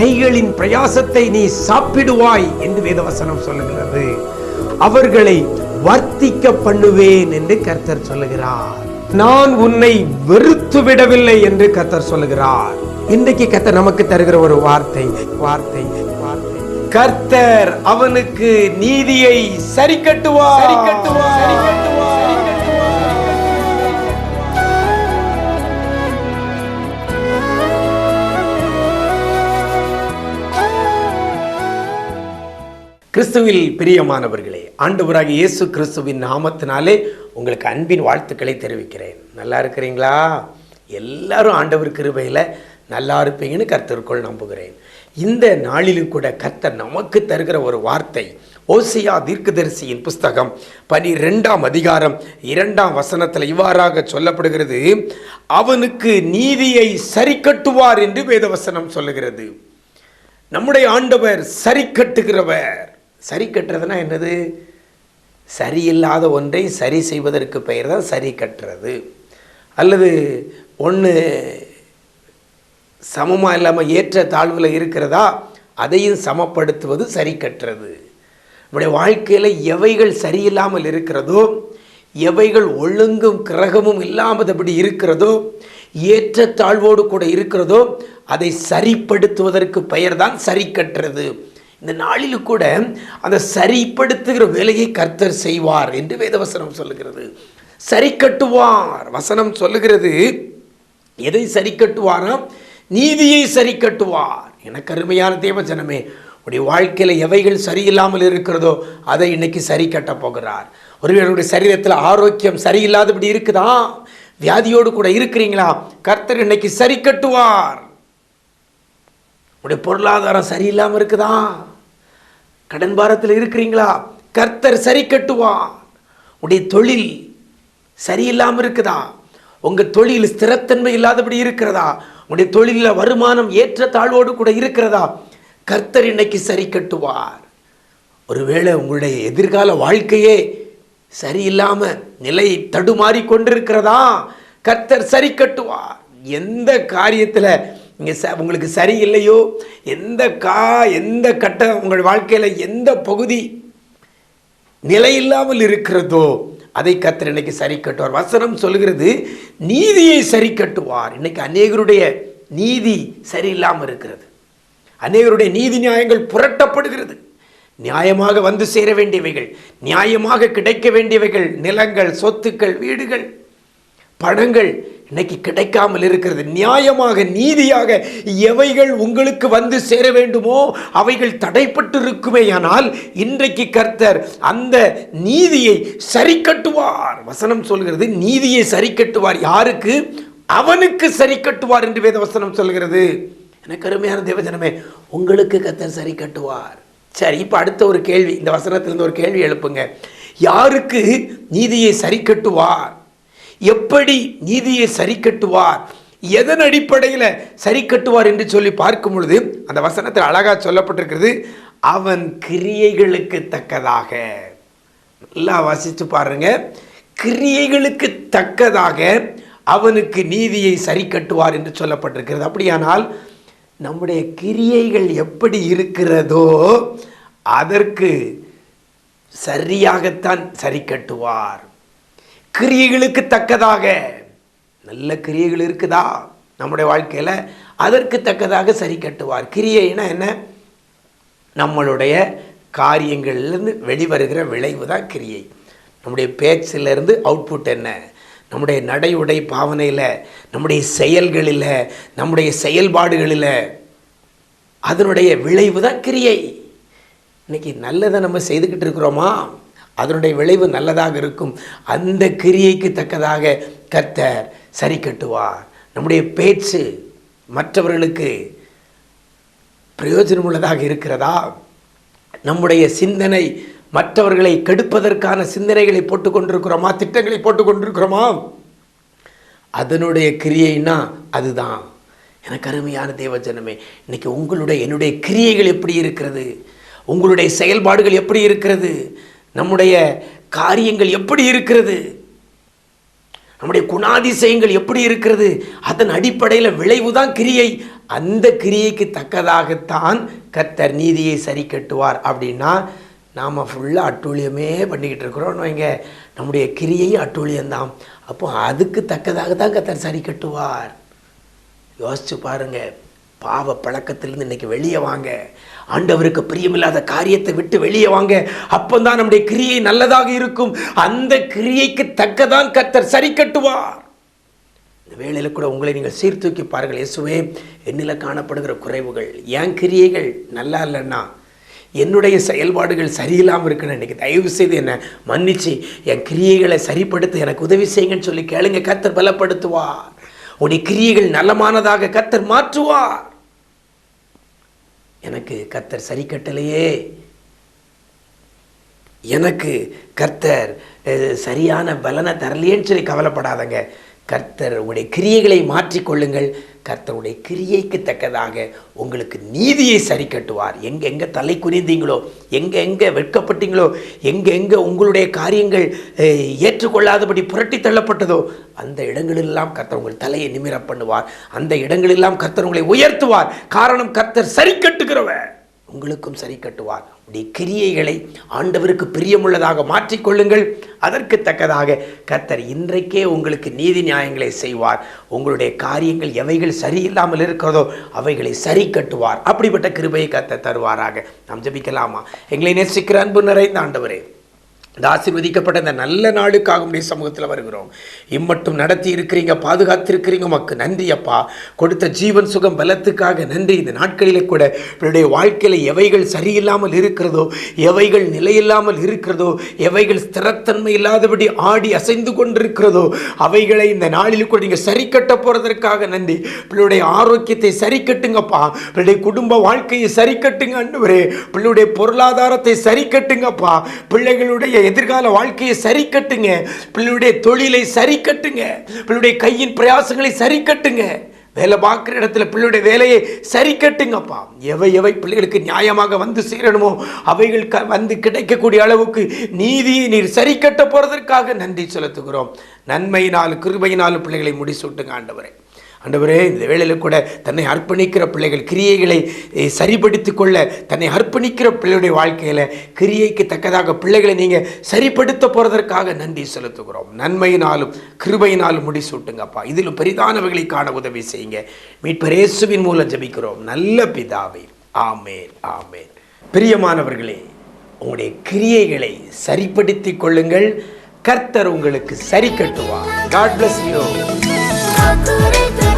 கைகளின் பிரயாசத்தை நீ சாப்பிடுவாய் என்று வேதவசனம் சொல்லுகிறது. அவர்களை வர்த்திக்க பண்ணுவேன் என்று கர்த்தர் சொல்லுகிறார். நான் உன்னை வெறுத்து விடவில்லை என்று கர்த்தர் சொல்லுகிறார். இன்றைக்கு கர்த்தர் நமக்கு தருகிற ஒரு வார்த்தை வார்த்தை வார்த்தை. கர்த்தர் அவனுக்கு நீதியை சரி கட்டுவார் சரி கட்டுவார் சரி கட்டுவார் கிறிஸ்துவில் பிரியமானவர்களே ஆண்டவராக இயேசு கிறிஸ்துவின் நாமத்தினாலே உங்களுக்கு அன்பின் வாழ்த்துக்களை தெரிவிக்கிறேன். நல்லா இருக்கிறீங்களா? எல்லாரும் ஆண்டவர் கிருபையில் நல்லா இருப்பீங்கன்னு கர்த்தருக்குள் நம்புகிறேன். இந்த நாளிலும் கூட கர்த்தர் நமக்கு தருகிற ஒரு வார்த்தை ஓசியா தீர்க்கதரிசியின் புஸ்தகம் பனிரெண்டாம் அதிகாரம் இரண்டாம் வசனத்தில் இவ்வாறாக சொல்லப்படுகிறது அவனுக்கு நீதியை சரி கட்டுவார் என்று வேதவசனம் சொல்லுகிறது. நம்முடைய ஆண்டவர் சரி கட்டுகிறவர் சரி கட்டுறதுனா என்னது? சரியில்லாத ஒன்றை சரி செய்வதற்கு பெயர் தான் சரி கட்டுறது. அல்லது ஒன்று சமமாக இல்லாமல் ஏற்ற தாழ்வில் இருக்கிறதா? அதையும் சமப்படுத்துவது சரி கட்டுறது. நம்முடைய வாழ்க்கையில் எவைகள் சரியில்லாமல் இருக்கிறதோ எவைகள் ஒழுங்கும் கிரகமும் இல்லாமதபடி இருக்கிறதோ ஏற்ற தாழ்வோடு கூட இருக்கிறதோ அதை சரிப்படுத்துவதற்கு பெயர்தான் சரி கட்டுறது. இந்த நாளில் கூட அந்த சரிப்படுத்துகிற வேலையை கர்த்தர் செய்வார் என்று வேதவசனம் சொல்லுகிறது. சரி கட்டுவார் வசனம் சொல்லுகிறது. எதை சரி கட்டுவாராம் நீதியை சரி கட்டுவார் எனக்கு அருமையான தேவஜனமே உடைய வாழ்க்கையில் எவைகள் சரியில்லாமல் இருக்கிறதோ அதை இன்னைக்கு சரி கட்ட போகிறார். ஒருவருடைய சரீரத்தில் ஆரோக்கியம் சரியில்லாதபடி இருக்குதா? வியாதியோடு கூட இருக்கிறீங்களா? கர்த்தர் இன்னைக்கு சரி கட்டுவார். உடைய பொருளாதாரம் சரியில்லாமல் இருக்குதா? கடன் பாரத்தில் இருக்கிறீங்களா? கர்த்தர் சரி கட்டுவான். உடைய தொழில் சரியில்லாமல் இருக்குதா? உங்கள் தொழில் ஸ்திரத்தன்மை இல்லாதபடி இருக்கிறதா? உடைய தொழிலில் வருமானம் ஏற்ற தாழ்வோடு கூட இருக்கிறதா? கர்த்தர் இன்னைக்கு சரி கட்டுவார். ஒருவேளை உங்களுடைய எதிர்கால வாழ்க்கையே சரியில்லாமல் நிலை தடுமாறி கொண்டிருக்கிறதா? கர்த்தர் சரி கட்டுவார். எந்த காரியத்தில் நீங்கள் ச உங்களுக்கு சரியில்லையோ? எந்த கா எந்த கட்ட உங்கள் வாழ்க்கையில் எந்த பகுதி நிலையில்லாமல் இருக்கிறதோ அதை கர்த்தர் இன்னைக்கு சரி கட்டுவார். வசனம் சொல்கிறது நீதியை சரி கட்டுவார். இன்னைக்கு அநேகருடைய நீதி சரியில்லாமல் இருக்கிறது. அநேகருடைய நீதி நியாயங்கள் புரட்டப்படுகிறது. நியாயமாக வந்து சேர வேண்டியவைகள் நியாயமாக கிடைக்க வேண்டியவைகள் நிலங்கள் சொத்துக்கள் வீடுகள் பணங்கள் இன்னைக்கு கிடைக்காமல் இருக்கிறது. நியாயமாக நீதியாக எவைகள் உங்களுக்கு வந்து சேர வேண்டுமோ அவைகள் தடைப்பட்டு இருக்குமேயானால் இன்றைக்கு கர்த்தர் அந்த நீதியை சரி கட்டுவார் வசனம் சொல்கிறது நீதியை சரி கட்டுவார் யாருக்கு? அவனுக்கு சரி கட்டுவார் என்று வேத வசனம் சொல்கிறது. எனக்கு அருமையான தேவஜனமே உங்களுக்கு கர்த்தர் சரி கட்டுவார் சரி இப்போ அடுத்த ஒரு கேள்வி இந்த வசனத்திலிருந்து ஒரு கேள்வி எழுப்புங்க. யாருக்கு நீதியை சரி கட்டுவார் எப்படி நீதியை சரி கட்டுவார்? எதன் அடிப்படையில் சரி கட்டுவார் என்று சொல்லி பார்க்கும் பொழுது அந்த வசனத்தில் அழகாக சொல்லப்பட்டிருக்கிறது அவன் கிரியைகளுக்கு தக்கதாக. நல்லா வாசித்து பாருங்க. கிரியைகளுக்கு தக்கதாக அவனுக்கு நீதியை சரி கட்டுவார் என்று சொல்லப்பட்டிருக்கிறது. அப்படியானால் நம்முடைய கிரியைகள் எப்படி இருக்கிறதோ அதற்கு சரியாகத்தான் சரி கட்டுவார். கிரியைகளுக்கு தக்கதாக. நல்ல கிரியைகள் இருக்குதா? நம்முடைய வாழ்க்கையில் அதற்கு தக்கதாக சரி கட்டுவார். கிரியைனா என்ன? நம்மளுடைய காரியங்கள்லேருந்து வெளிவருகிற விளைவு தான் கிரியை. நம்முடைய பேச்சிலேருந்து அவுட்புட் என்ன? நம்முடைய நடை உடை பாவனையில் நம்முடைய செயல்களில் நம்முடைய செயல்பாடுகளில் அதனுடைய விளைவு தான் கிரியை. இன்றைக்கி நல்லதை நம்ம செய்துக்கிட்டு இருக்கிறோமா? அதனுடைய விளைவு நல்லதாக இருக்கும். அந்த கிரியைக்கு தக்கதாக கர்த்தர் சரி கட்டுவார். நம்முடைய பேச்சு மற்றவர்களுக்கு பிரயோஜனமுள்ளதாக இருக்கிறதா? நம்முடைய சிந்தனை மற்றவர்களை கெடுப்பதற்கான சிந்தனைகளை போட்டு கொண்டிருக்கிறோமா? திட்டங்களை போட்டுக்கொண்டிருக்கிறோமா அதனுடைய கிரியைன்னா அதுதான். எனக்கு அருமையான தேவஜனமே இன்னைக்கு உங்களுடைய என்னுடைய கிரியைகள் எப்படி இருக்கிறது? உங்களுடைய செயல்பாடுகள் எப்படி இருக்கிறது? நம்முடைய காரியங்கள் எப்படி இருக்கிறது? நம்முடைய குணாதிசயங்கள் எப்படி இருக்கிறது? அதன் அடிப்படையில் விளைவு தான் கிரியை. அந்த கிரியைக்கு தக்கதாகத்தான் கத்தர் நீதியை சரி கட்டுவார். அப்படின்னா நாம் ஃபுல்லாக அட்டூழியமே பண்ணிக்கிட்டு இருக்கிறோம்னு வைங்க. நம்முடைய கிரியையும் அட்டூழியம்தான். அப்போ அதுக்கு தக்கதாக தான் கத்தர் சரி கட்டுவார். யோசிச்சு பாருங்க. பாவ பழக்கத்திலிருந்து இன்னைக்கு வெளியே வாங்க. ஆண்டவருக்கு பிரியமில்லாத காரியத்தை விட்டு வெளியே வாங்க. அப்பந்தான் நம்முடைய கிரியை நல்லதாக இருக்கும். அந்த கிரியைக்கு தக்கதான் கத்தர் சரி கட்டுவார். இந்த வேளையில் கூட உங்களை நீங்கள் சீர்தூக்கி பாருங்கள். இயேசுவே என்னில் காணப்படுகிற குறைவுகள் என் கிரியைகள் நல்லா இல்லைன்னா என்னுடைய செயல்பாடுகள் சரியில்லாமல் இருக்குன்னு இன்றைக்கி தயவு செய்து என்னை மன்னிச்சு என் கிரியைகளை சரிப்படுத்த எனக்கு உதவி செய்யுங்கன்னு சொல்லி கேளுங்க. கத்தர் பலப்படுத்துவார். உடைய கிரியைகள் நலமானதாக கத்தர் மாற்றுவார். எனக்கு கர்த்தர் சரி கட்டலையே எனக்கு கர்த்தர் அஹ், சரியான பலனை தரலையேன்னு சொல்லி கவலைப்படாதங்க. கர்த்தர் உடைய கிரியைகளை மாற்றிக்கொள்ளுங்கள். கர்த்தருடைய கிரியைக்கு தக்கதாக உங்களுக்கு நீதியை சரி கட்டுவார். எங்க எங்க தலை குனிந்தீங்களோ எங்க எங்க வெட்கப்பட்டீங்களோ எங்க எங்க உங்களுடைய காரியங்கள் ஏற்றுக்கொள்ளாதபடி புரட்டி தள்ளப்பட்டதோ அந்த இடங்களெல்லாம் கர்த்தர் உங்கள் தலையை நிமிர பண்ணுவார். அந்த இடங்களெல்லாம் கர்த்தர் உங்களை உயர்த்துவார். காரணம் கர்த்தர் சரி கட்டுகிறவர். உங்களுக்கும் சரி கட்டுவார். உடைய கிரியைகளை ஆண்டவருக்கு பிரியமுள்ளதாக மாற்றிக்கொள்ளுங்கள். அதற்கு தக்கதாக கர்த்தர் இன்றைக்கே உங்களுக்கு நீதி நியாயங்களை செய்வார். உங்களுடைய காரியங்கள் எவைகள் சரியில்லாமல் இருக்கிறதோ அவைகளை சரி கட்டுவார். அப்படிப்பட்ட கிருபையை கத்த தருவாராக. நாம் ஜெபிக்கலாமா? எங்களை நேசிக்கிற அன்பு நிறைந்த ஆண்டவரே இந்த ஆசீர்வதிக்கப்பட்ட இந்த நல்ல நாளுக்காக உடைய சமூகத்தில் வருகிறோம். இம்மட்டும் நடத்தி இருக்கிறீங்க பாதுகாத்திருக்கிறீங்க. உமக்கு நன்றி அப்பா. கொடுத்த ஜீவன் சுகம் பலத்துக்காக நன்றி. இந்த நாட்களிலே கூட என்னுடைய வாழ்க்கையில் எவைகள் சரியில்லாமல் இருக்கிறதோ எவைகள் நிலையில்லாமல் இருக்கிறதோ எவைகள் ஸ்திரத்தன்மை இல்லாதபடி ஆடி அசைந்து கொண்டிருக்கிறதோ அவைகளை இந்த நாளில் கூட நீங்கள் சரி கட்ட போகிறதற்காக நன்றி. பிள்ளையுடைய ஆரோக்கியத்தை சரி கட்டுங்கப்பா பிள்ளைடைய குடும்ப வாழ்க்கையை சரி கட்டுங்க அன்றுவரே பிள்ளையுடைய பொருளாதாரத்தை சரி கட்டுங்கப்பா பிள்ளைகளுடைய எதிர்கால வாழ்க்கையை சரி கட்டுங்க பிள்ளையுடைய தொழிலை சரி கட்டுங்க பிள்ளையுடைய கையின் பிரயாசங்களை சரி கட்டுங்க வேலை பார்க்குற இடத்துல பிள்ளையுடைய வேலையை சரி கட்டுங்கப்பா எவை எவை பிள்ளைகளுக்கு நியாயமாக வந்து சேரணுமோ அவைகள் க வந்து கிடைக்கக்கூடிய அளவுக்கு நீதியை நீர் சரி கட்ட போகிறதற்காக நன்றி செலுத்துகிறோம். நன்மையினால் கிருபையினால் பிள்ளைகளை முடிசூட்டுங்க ஆண்டவரை. ஆண்டவரே இந்த வேளையில் கூட தன்னை அர்ப்பணிக்கிற பிள்ளைகள் கிரியைகளை சரிப்படுத்தி கொள்ள தன்னை அர்ப்பணிக்கிற பிள்ளையுடைய வாழ்க்கையில் கிரியைக்கு தக்கதாக பிள்ளைகளை நீங்கள் சரிப்படுத்த போகிறதற்காக நன்றி செலுத்துகிறோம். நன்மையினாலும் கிருபையினாலும் முடிசூட்டுங்கப்பா. இதிலும் பெரிதானவைகளை காண உதவி செய்யுங்க. மீட்பரேசுவின் மூலம் ஜெபிக்கிறோம். நல்ல பிதாவே. ஆமேன் ஆமேன். பிரியமானவர்களே உங்களுடைய கிரியைகளை சரிப்படுத்திக் கொள்ளுங்கள். கர்த்தர் உங்களுக்கு சரி கட்டுவார். காட் பிளஸ் யூ করে